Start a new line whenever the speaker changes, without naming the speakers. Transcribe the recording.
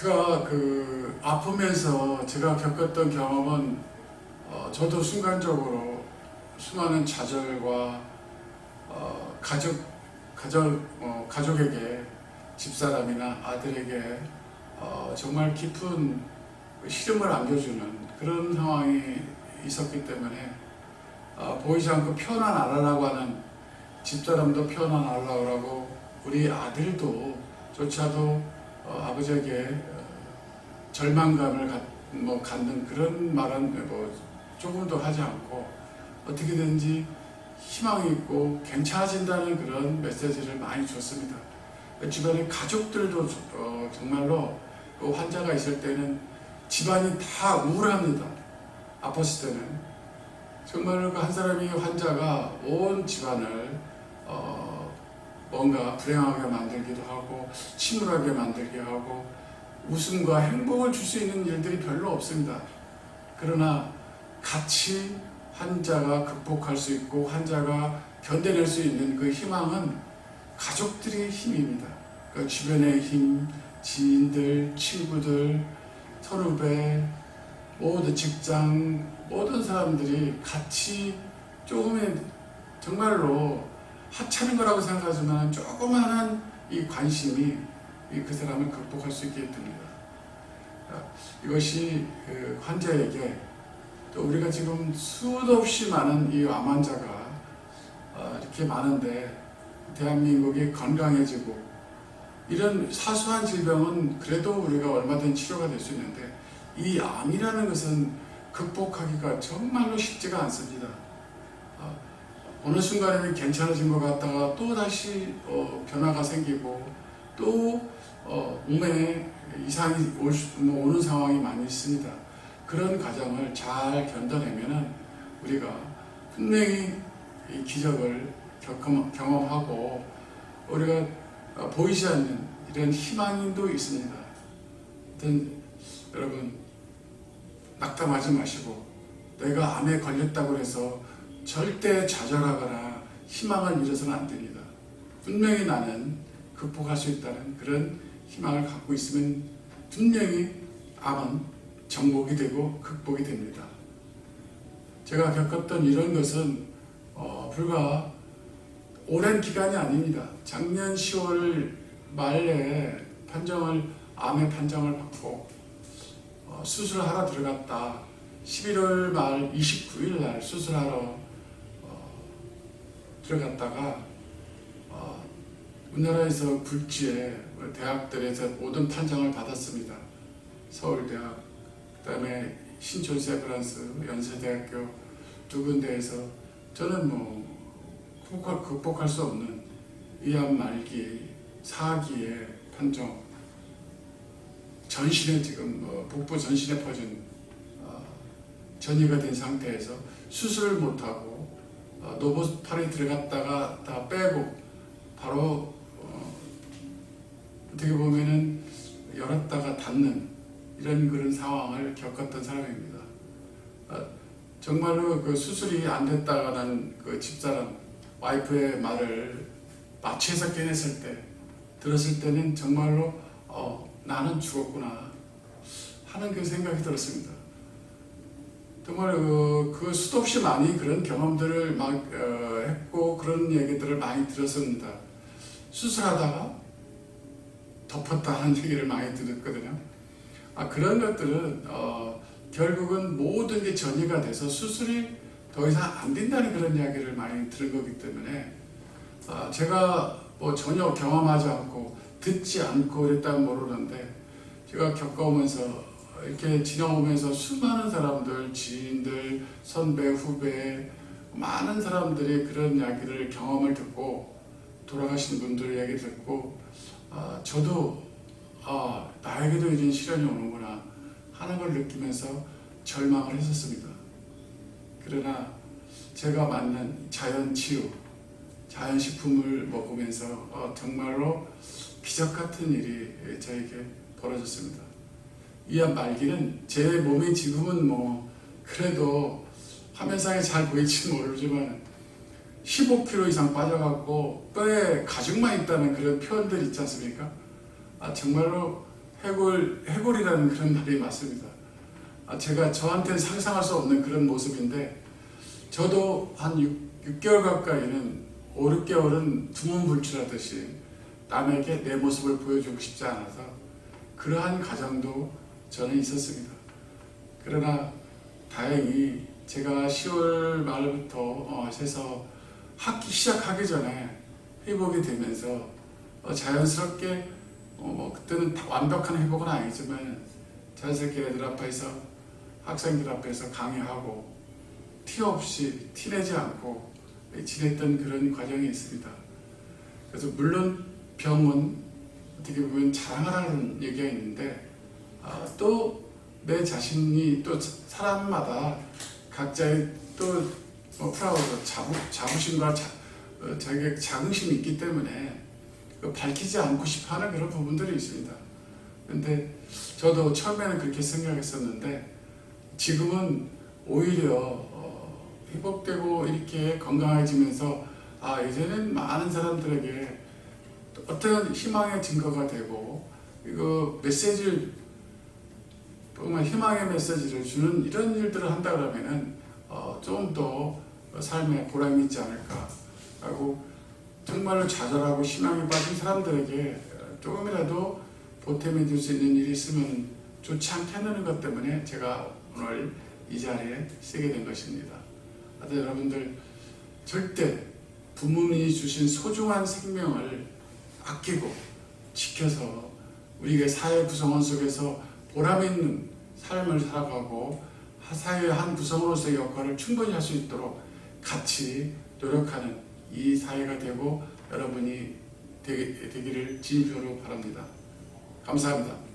제가 그 아프면서 제가 겪었던 경험은 어, 저도 순간적으로 수많은 좌절과 어, 가족 가족 어, 가족에게 집사람이나 아들에게 어, 정말 깊은 시름을 안겨주는 그런 상황이 있었기 때문에 어, 보이지 않고 표현 안 하려고 하는 집사람도 표현 안 하려고 하고 우리 아들도 조차도 어, 아버지에게 어, 절망감을 갖, 뭐 갖는 그런 말은 뭐 조금도 하지 않고 어떻게든지 희망이 있고 괜찮아진다는 그런 메시지를 많이 줬습니다. 주변에 가족들도 어, 정말로 그 환자가 있을 때는 집안이 다 우울합니다. 아팠을 때는 정말로 그한 사람이 환자가 온 집안을 어, 뭔가 불행하게 만들기도 하고 침울하게 만들게 하고 웃음과 행복을 줄 수 있는 일들이 별로 없습니다. 그러나 같이 환자가 극복할 수 있고 환자가 견뎌낼 수 있는 그 희망은 가족들의 힘입니다. 그 주변의 힘, 지인들, 친구들, 선후배, 모든 직장, 모든 사람들이 같이 조금의 정말로 하찮은 거라고 생각하지만 조그마한 이 관심이 이그 사람을 극복할 수 있게 됩니다. 아, 이것이 그 환자에게 또 우리가 지금 수도 없이 많은 이 암 환자가 어, 이렇게 많은데 대한민국이 건강해지고 이런 사소한 질병은 그래도 우리가 얼마든지 치료가 될 수 있는데 이 암이라는 것은 극복하기가 정말로 쉽지가 않습니다. 어, 어느 순간에는 괜찮아진 것 같다가 또 다시 어, 변화가 생기고 또 어, 몸에 이상이 올 수- 오는 상황이 많이 있습니다. 그런 과정을 잘 견뎌내면은 우리가 분명히 이 기적을 겪음, 경험하고 우리가 어, 보이지 않는 이런 희망도 있습니다. 하여튼 여러분 낙담하지 마시고 내가 암에 걸렸다고 해서 절대 좌절하거나 희망을 잃어서는 안 됩니다. 분명히 나는 극복할 수 있다는 그런 희망을 갖고 있으면 분명히 암은 정복이 되고 극복이 됩니다. 제가 겪었던 이런 것은 어, 불과 오랜 기간이 아닙니다. 작년 10월 말에 판정을 암의 판정을 받고 어, 수술하러 들어갔다. 11월 말 29일 날 수술하러 어, 들어갔다가 어, 우리나라에서 굴지에 대학들에서 모든 판정을 받았습니다. 서울대학, 그 다음에 신촌세브란스, 연세대학교 두 군데에서 저는 뭐 극복할, 극복할 수 없는 이암 말기, 사기의 판정, 전신에 지금 뭐 복부 전신에 퍼진 어, 전이가 된 상태에서 수술을 못하고 어, 노보팔에 들어갔다가 다 빼고 바로 어, 어떻게 보면은 열었다가 닫는 이런 그런 상황을 겪었던 사람입니다. 어, 정말로 그 수술이 안 됐다가는 그 집사람 와이프의 말을 마취해서 깨냈을 때 들었을 때는 정말로 어, 나는 죽었구나 하는 그 생각이 들었습니다. 정말 그, 그 수도 없이 많이 그런 경험들을 막 어, 했고 그런 얘기들을 많이 들었습니다. 수술하다가 덮었다 하는 얘기를 많이 들었거든요. 아 그런 것들은 어, 결국은 모든 게 전이가 돼서 수술이 더 이상 안 된다는 그런 이야기를 많이 들은 거기 때문에 아, 제가 뭐 전혀 경험하지 않고 듣지 않고 그랬다면 모르는데 제가 겪어오면서 이렇게 지나오면서 수많은 사람들, 지인들, 선배, 후배, 많은 사람들이 그런 이야기를 경험을 듣고 돌아가신 분들 이야기 듣고 아, 저도 아, 나에게도 이런 시련이 오는구나 하는 걸 느끼면서 절망을 했었습니다. 그러나 제가 만난 자연 치유, 자연 식품을 먹으면서 어, 정말로 기적 같은 일이 저에게 벌어졌습니다. 이암 말기는 제 몸이 지금은 뭐 그래도 화면상에 잘 보일지 모르지만 15kg 이상 빠져갖고 뼈에 가죽만 있다는 그런 표현들 있지 않습니까? 아 정말로 해골 해골이라는 그런 말이 맞습니다. 아, 제가 저한테는 상상할 수 없는 그런 모습인데 저도 한 6, 개월 가까이는 5, 6개월은 두문불출하듯이 남에게 내 모습을 보여주고 싶지 않아서 그러한 가정도 저는 있었습니다. 그러나 다행히 제가 10월 말부터 어, 해서 학기 시작하기 전에 회복이 되면서 어, 자연스럽게 어, 뭐 그때는 다 완벽한 회복은 아니지만 자연스럽게 애들 앞에서 학생들 앞에서 강의하고 티 없이 티내지 않고 지냈던 그런 과정이 있습니다. 그래서 물론 병은 어떻게 보면 자랑하라는 얘기가 있는데 아, 또 내 자신이 또 사람마다 각자의 또 뭐 프라우드 자부, 자부심과 자, 어, 자기의 자긍심이 있기 때문에 그 밝히지 않고 싶어하는 그런 부분들이 있습니다. 근데 저도 처음에는 그렇게 생각했었는데 지금은 오히려 어, 회복되고 이렇게 건강해지면서 아 이제는 많은 사람들에게 어떤 희망의 증거가 되고 이거 메시지를 정말 희망의 메시지를 주는 이런 일들을 한다 그러면은 어, 좀더 삶에 보람이 있지 않을까 하고 정말로 좌절하고 희망에 빠진 사람들에게 조금이라도 보탬이 될 수 있는 일이 있으면 좋지 않겠는 것 때문에 제가 오늘 이 자리에 쓰게 된 것입니다. 하여튼 여러분들 절대 부모님이 주신 소중한 생명을 아끼고 지켜서 우리가 사회 구성원 속에서 보람 있는 삶을 살아가고 사회의 한 구성으로서의 역할을 충분히 할 수 있도록 같이 노력하는 이 사회가 되고 여러분이 되기, 되기를 진심으로 바랍니다. 감사합니다.